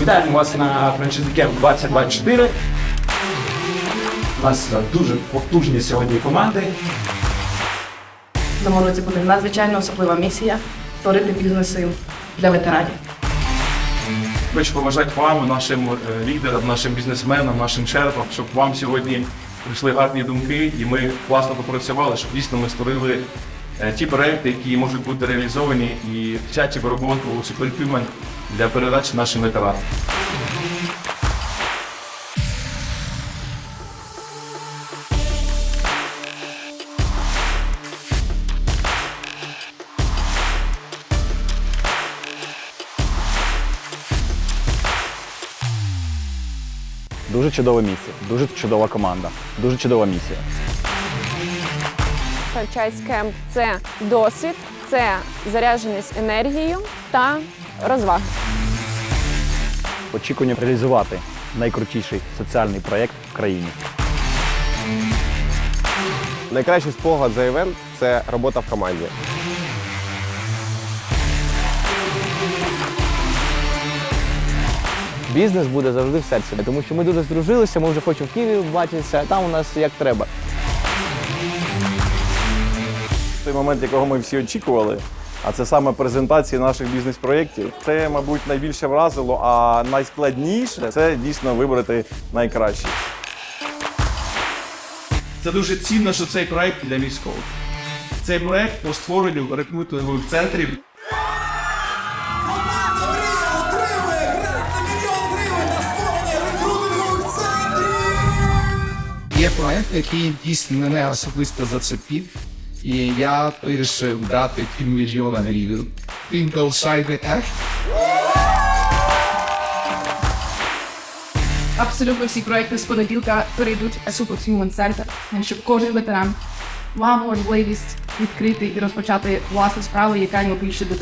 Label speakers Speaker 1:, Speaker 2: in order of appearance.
Speaker 1: Вітаємо вас на франшизі 2024. У нас е, дуже потужні сьогодні команди.
Speaker 2: В цьому році буде надзвичайно особлива місія створити бізнеси для ветеранів.
Speaker 1: Хочу побажати вам, нашим е, лідерам, нашим бізнесменам, нашим шерпам, щоб вам сьогодні прийшли гарні думки, і ми класно попрацювали, щоб дійсно ми створили е, ті проекти, які можуть бути реалізовані і взяті в роботу у Superhuman для передачі нашим ветеранам.
Speaker 3: Дуже чудове місце, дуже чудова команда, дуже чудова місія.
Speaker 4: Франчайз кемп це досвід, це зарядженість енергією та розваги.
Speaker 3: Очікування реалізувати найкрутіший соціальний проєкт в країні.
Speaker 5: Найкращий спогад за івент це робота в команді.
Speaker 6: Бізнес буде завжди в серці, тому що ми дуже здружилися, ми вже хочемо в Києві бачитися, а там у нас як треба.
Speaker 7: той момент, якого ми всі очікували. А це саме презентації наших бізнес-проєктів. Це, мабуть, найбільше вразило, а найскладніше це дійсно вибрати найкраще.
Speaker 1: Це дуже цінно, що цей проект для військових. Цей проект по створенню рекрутингових центрів
Speaker 8: Є проект, який дійсно мене особисто зацепив, і я вирішив дати півмільйона гривень. Він Side Act.
Speaker 2: Абсолютно всі проекти з понеділка перейдуть Superhuman Center, щоб кожен ветеран мав можливість відкрити і розпочати власну справу, яка йому більше до.